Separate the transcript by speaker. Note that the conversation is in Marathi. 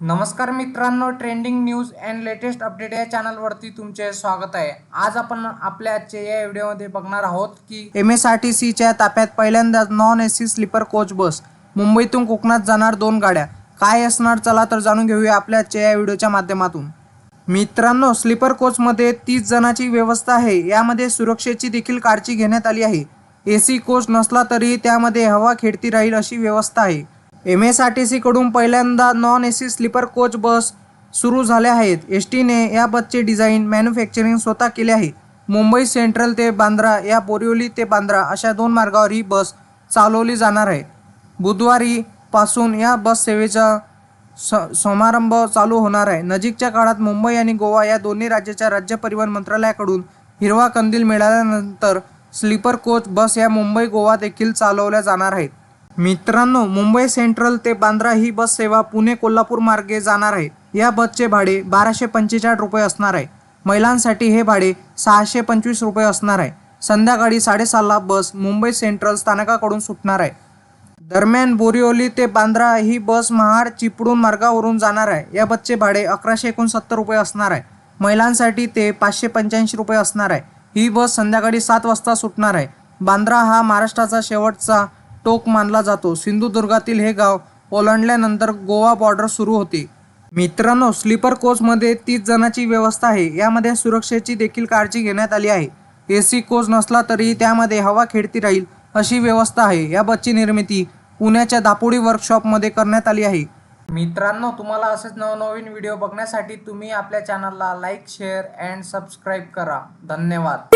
Speaker 1: नमस्कार मित्रांनो trending news and latest update या चॅनलवरती तुमचे स्वागत आहे. आज आपण आपल्या आजच्या या व्हिडिओमध्ये बघणार आहोत की एम एस आर टी सीच्या ताफ्यात पहिल्यांदा non A C sleeper coach bus. मुंबईतून कोकणात जाणार दोन गाड्या. काय असणार चला तर जाणून घेऊया आपल्या आजच्या या व्हिडिओच्या माध्यमातून. मित्रांनो स्लीपर कोचमध्ये तीस जणांची व्यवस्था आहे. यामध्ये सुरक्षेची देखील काळजी घेण्यात आली आहे. ए सी कोच नसला तरी त्यामध्ये हवा खेळती राहील अशी व्यवस्था आहे. एम एस आर टी सीकडून पहिल्यांदा non A C sleeper coach bus सुरू झाल्या आहेत. एस टीने या बसचे डिझाईन मॅन्युफॅक्चरिंग स्वतः केले आहे. मुंबई सेंट्रल ते बांद्रा या बोरिवली ते बांद्रा अशा दोन मार्गावर ही बस चालवली जाणार आहे. बुधवारी पासून या बस सेवेचा स समारंभ चालू होणार आहे. नजीकच्या काळात मुंबई आणि गोवा या दोन्ही राज्याच्या राज्य परिवहन मंत्रालयाकडून हिरवा कंदील मिळाल्यानंतर स्लीपर कोच बस या मुंबई गोवा देखील चालवल्या जाणार आहेत. मित्रांनो मुंबई सेंट्रल ते बांद्रा ही बस सेवा पुणे कोल्हापूर मार्गे जाणार आहे. या बसचे भाडे बाराशे पंचेचाळीस रुपये असणार आहे. महिलांसाठी हे भाडे सहाशे पंचवीस रुपये असणार आहे. संध्याकाळी साडेसहाला बस मुंबई सेंट्रल स्थानकाकडून सुटणार आहे. दरम्यान बोरिवली ते बांद्रा ही बस महाड चिपळूण मार्गावरून जाणार आहे. या बसचे भाडे अकराशे एकोणसत्तर रुपये असणार आहे. महिलांसाठी ते पाचशे पंच्याऐंशी रुपये असणार आहे. ही बस संध्याकाळी सात वाजता सुटणार आहे. बांद्रा हा महाराष्ट्राचा शेवटचा टोक मानला जातो. सिंधुदुर्गातील हे गाव ओलांडल्यानंतर गोवा बॉर्डर सुरू होते. मित्रांनो स्लीपर कोचमध्ये तीस जणांची व्यवस्था आहे. यामध्ये सुरक्षेची देखील काळजी घेण्यात आली आहे. ए सी कोच नसला तरी त्यामध्ये हवा खेळती राहील अशी व्यवस्था आहे. या बसची निर्मिती पुण्याच्या दापोडी वर्कशॉपमध्ये करण्यात आली आहे. मित्रांनो तुम्हाला असेच नवनवीन व्हिडिओ बघण्यासाठी तुम्ही आपल्या चॅनलला लाईक शेअर अँड सबस्क्राईब करा. धन्यवाद.